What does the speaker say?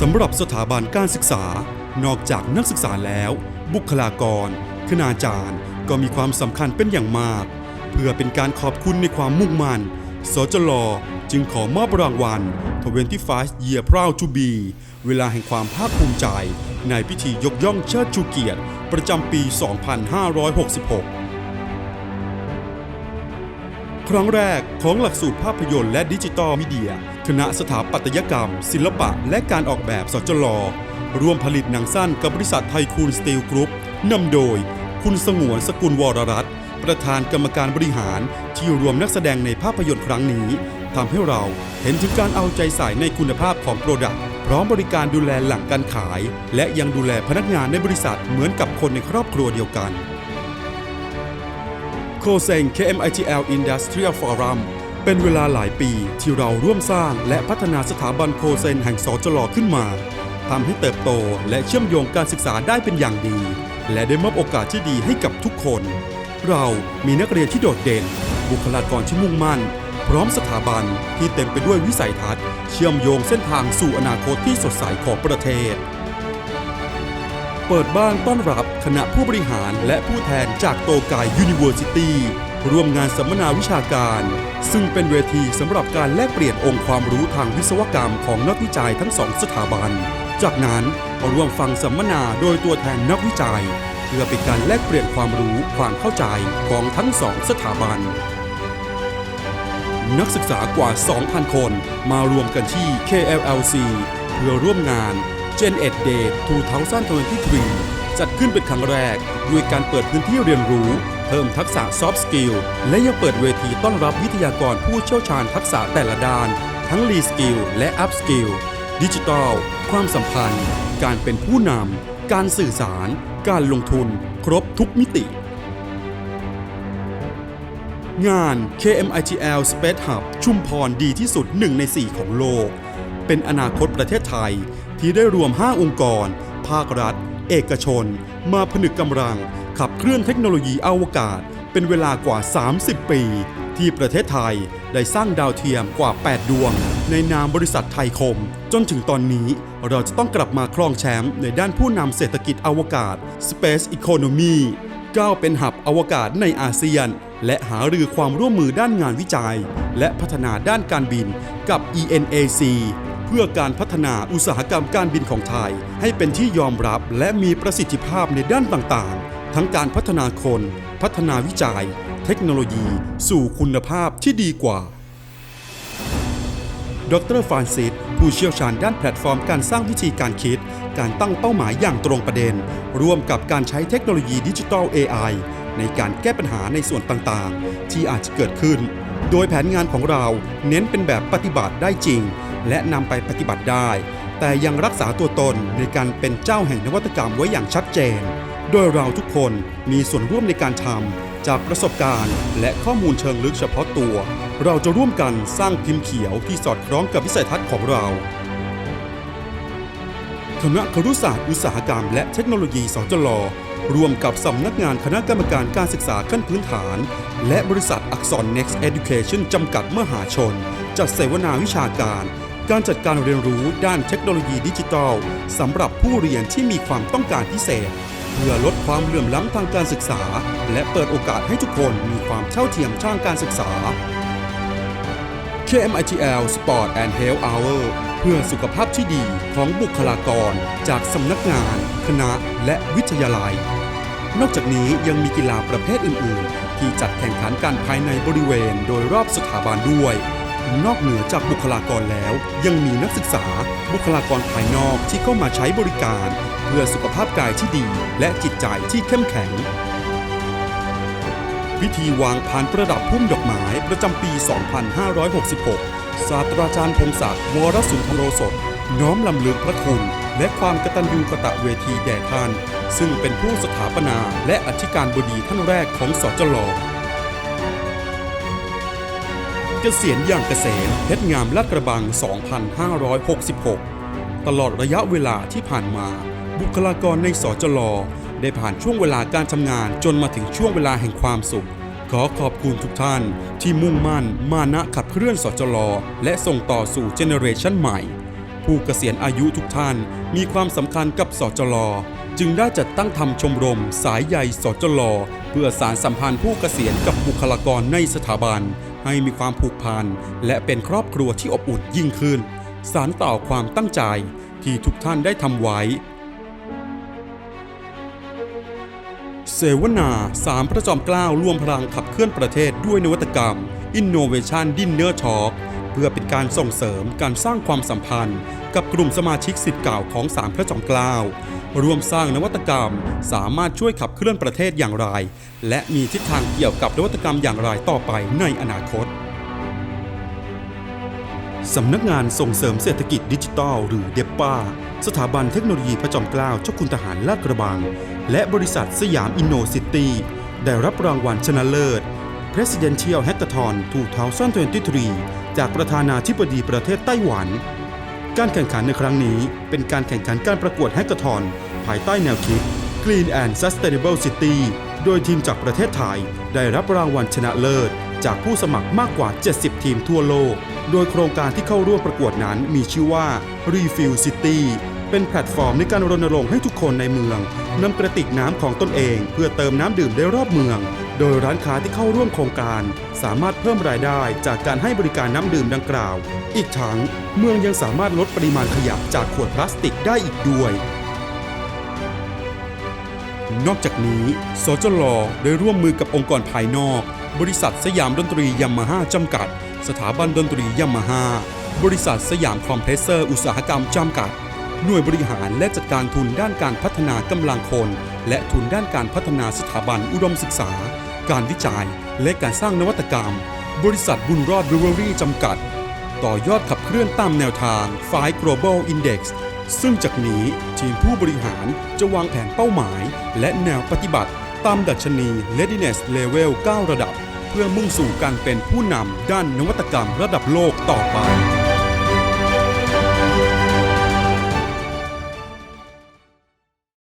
สำหรับสถาบันการศึกษา นอกจากนักศึกษาแล้ว บุคลากร คณาจารย์ ก็มีความสำคัญเป็นอย่างมาก เพื่อเป็นการขอบคุณในความมุ่งมั่น สจลจึงขอมอบรางวัล25 Year Proud to Be เวลาแห่งความภาคภูมิใจ ในพิธียกย่องเชิดชูเกียรติ ประจำปี 2566 ครั้งแรกของหลักสูตรภาพยนตร์และดิจิตอลมีเดีย คณะสถาปัตยกรรม ศิลปะ และการออกแบบสจลร่วมผลิตหนังสั้นกับบริษัทไทคูนสตีลกรุ๊ปนำโดย คุณสงวนสกุลวรรัตน์ประธานกรรมการบริหารที่รวมนักแสดงในภาพยนตร์ครั้งนี้ทำให้เราเห็นถึงการเอาใจใส่ในคุณภาพของโปรดักต์พร้อมบริการดูแลหลังการขาย และยังดูแลพนักงานในบริษัทเหมือนกับคนในครอบครัวเดียวกัน โคเซง KMITL Industrial Forum เป็นเวลาหลายปีที่เราร่วมสร้างและพัฒนาสถาบันโคเซนแห่งสจลขึ้นมาทำให้เติบโตและเชื่อมโยงการศึกษาได้เป็นอย่างดี และได้มอบโอกาสที่ดีให้กับทุกคน เรามีนักเรียนที่โดดเด่น บุคลากรที่มุ่งมั่น พร้อมสถาบันที่เต็มไปด้วยวิสัยทัศน์ เชื่อมโยงเส้นทางสู่อนาคตที่สดใสของประเทศ เปิดบ้านต้อนรับคณะผู้บริหารและผู้แทนจากโตกายยูนิเวอร์ซิตี้ร่วมงานสัมมนาวิชาการ ซึ่งเป็นเวทีสำหรับการแลกเปลี่ยนองค์ความรู้ทางวิศวกรรมของนักวิจัยทั้งสองสถาบัน จากนั้นร่วมฟังสัมมนาโดยตัวแทนนักวิจัย เพื่อเป็นการแลกเปลี่ยนความรู้ความเข้าใจของทั้งสองสถาบัน นักศึกษากว่า 2,000 คนมารวมกันที่ KLLC เพื่อร่วมงาน Gen Ed Day 2023 จัดขึ้นเป็นครั้งแรก ด้วยการเปิดพื้นที่เรียนรู้ เพิ่มทักษะ Soft Skill และยังเปิดเวทีต้อนรับวิทยากรผู้เชี่ยวชาญทักษะแต่ละด้าน ทั้ง Re Skill และ Up Skill ดิจิทัล ความสัมพันธ์ การเป็นผู้นำ การสื่อสาร การลงทุน ครบทุกมิติ งาน KMITL Space Hub ชุมพรดีที่สุด1ใน 4 ของโลก เป็นอนาคตประเทศไทย ที่ได้รวม 5 องค์กร ภาครัฐ เอกชน มาผนึกกำลัง ขับเคลื่อนเทคโนโลยีอวกาศ เป็นเวลากว่า 30 ปี ที่ประเทศไทยได้สร้างดาวเทียมกว่า 8 ดวง ในนามบริษัทไทยคม จนถึงตอนนี้เราจะต้องกลับมาครองแชมป์ในด้านผู้นำเศรษฐกิจอวกาศ Space Economy ก้าวเป็นหับอวกาศในอาเซียน และหารือความร่วมมือด้านงานวิจัย และพัฒนาด้านการบินกับ ENAC เพื่อการพัฒนาอุตสาหกรรมการบินของไทย ให้เป็นที่ยอมรับและมีประสิทธิภาพในด้านต่างๆ ทั้งการพัฒนาคน พัฒนาวิจัย เทคโนโลยี สู่คุณภาพที่ดีกว่า ดรฟรานซิสผู้เชี่ยวชาญด้านแพลตฟอร์มการสร้างวิธีการคิด การตั้งเป้าหมายอย่างตรงประเด็น ร่วมกับการใช้เทคโนโลยีดิจิทัล AI ในการแก้ปัญหาในส่วนต่างๆ ที่อาจจะเกิดขึ้น โดยแผนงานของเราเน้นเป็นแบบปฏิบัติได้จริง และนำไปปฏิบัติได้ แต่ยังรักษาตัวตนในการเป็นเจ้าแห่งนวัตกรรมไว้อย่างชัดเจน โดยเราทุกคนมีส่วนร่วมในการทำจากประสบการณ์ และข้อมูลเชิงลึกเฉพาะตัว เราจะร่วมกันสร้างพิมพ์เขียวที่สอดคล้องกับวิสัยทัศน์ของเราคณะครุศาสตร์อุตสาหกรรมและเทคโนโลยีสจลร่วมกับสำนักงานคณะกรรมการการศึกษาขั้นพื้นฐาน และบริษัทอักษร Next Education จำกัดมหาชน จัดเสวนาวิชาการ การจัดการเรียนรู้ด้านเทคโนโลยีดิจิทัลสำหรับผู้เรียนที่มีความต้องการพิเศษ เพื่อลดความเหลื่อมล้ำทางการศึกษา และเปิดโอกาสให้ทุกคนมีความเท่าเทียมทางการศึกษา KMITL Sport and Health Hour เพื่อสุขภาพที่ดีของบุคลากร จากสำนักงาน คณะและวิทยาลัย นอกจากนี้ยังมีกีฬาประเภทอื่น ๆ ที่จัดแข่งขันกันภายในบริเวณโดยรอบสถาบันด้วย นอกเหนือจากบุคลากรแล้ว ยังมีนักศึกษา บุคลากรภายนอกที่เข้ามาใช้บริการ เพื่อสุขภาพกายที่ดี และจิตใจที่เข้มแข็ง พิธีวางพานประดับพุ่มดอกไม้ประจำปี 2566 ศาสตราจารย์พงศักดิ์วรสุนทรโรสดน้อมลำลึกพระคุณ และความกตัญญูกะตะเวทีแด่ท่าน ซึ่งเป็นผู้สถาปนาและอธิการบดีท่านแรกของสจล เกษียณอย่างเกษมเพชรงามลาดกระบัง 2566 ตลอดระยะเวลาที่ผ่านมา บุคลากรในสจลได้ผ่านช่วงเวลาการทำงานจนมาถึงช่วงเวลาแห่งความสุข ขอขอบคุณทุกท่าน ที่มุ่งมั่น มานะขับเคลื่อนสจลและส่งต่อสู่เจเนเรชันใหม่ ผู้เกษียณอายุทุกท่านมีความสำคัญกับสจลจึงได้จัดตั้งทำชมรมสายใยสจลเพื่อสารสัมพันธ์ผู้เกษียณกับบุคลากรในสถาบัน ให้มีความผูกพันและเป็นครอบครัวที่อบอุ่นยิ่งขึ้น สารต่อความตั้งใจที่ทุกท่านได้ทำไว้ เสวนาสามพระจอมเกล้าร่วมพลังขับเคลื่อนประเทศด้วยนวัตกรรม Innovation Dinner Talk เพื่อเป็นการส่งเสริมการสร้างความสัมพันธ์ กับกลุ่มสมาชิกสิทธิ์เก่าของสามพระจอมเกล้า รวมสร้างนวัตกรรม สามารถช่วยขับเคลื่อนประเทศอย่างไร และมีทิศทางเกี่ยวกับนวัตกรรมอย่างไรต่อไปในอนาคตสำนักงานส่งเสริมเศรษฐกิจดิจิทัลหรือเดปป้าสถาบันเทคโนโลยีพระจอมเกล้าเจ้าคุณทหารลาดกระบัง และบริษัทสยามอินโนซิตี้ได้รับรางวัลชนะเลิศ Presidential Hackathon 2023 จากประธานาธิบดีประเทศไต้หวัน การแข่งขันในครั้งนี้เป็นการแข่งขันการประกวดแฮกเกอร์ทอน ภายใต้แนวคิด Clean and Sustainable City โดยทีมจากประเทศไทย ได้รับรางวัลชนะเลิศ จากผู้สมัครมากกว่า 70 ทีมทั่วโลก โดยโครงการที่เข้าร่วมประกวดนั้นมีชื่อว่า Refill City เป็นแพลตฟอร์มในการรณรงค์ให้ทุกคนในเมืองนำกระติกน้ำของตนเอง เพื่อเติมน้ำดื่มได้รอบเมือง โดยร้านค้าที่เข้าร่วมโครงการ สามารถเพิ่มรายได้จากการให้บริการน้ำดื่มดังกล่าว อีกทั้งเมืองยังสามารถลดปริมาณขยะจากขวดพลาสติกได้อีกด้วย นอกจากนี้ สจลได้ร่วมมือกับองค์กรภายนอก บริษัทสยามดนตรียามาฮ่าจำกัด สถาบันดนตรียามาฮ่าบริษัทสยามคอมเพรสเซอร์อุตสาหกรรมจำกัด หน่วยบริหารและจัดการทุนด้านการพัฒนากำลังคน และทุนด้านการพัฒนาสถาบันอุดมศึกษา การวิจัย และการสร้างนวัตกรรม บริษัทบุญรอดบิเวอรี่จำกัด ต่อยอดขับเคลื่อนตามแนวทาง5 Global Index ซึ่งจากนี้ทีมผู้บริหารจะวางแผนเป้าหมาย และแนวปฏิบัติ ตามดัชนี Readiness Level 9 ระดับ เพื่อมุ่งสู่การเป็นผู้นำด้านนวัตกรรมระดับโลกต่อไป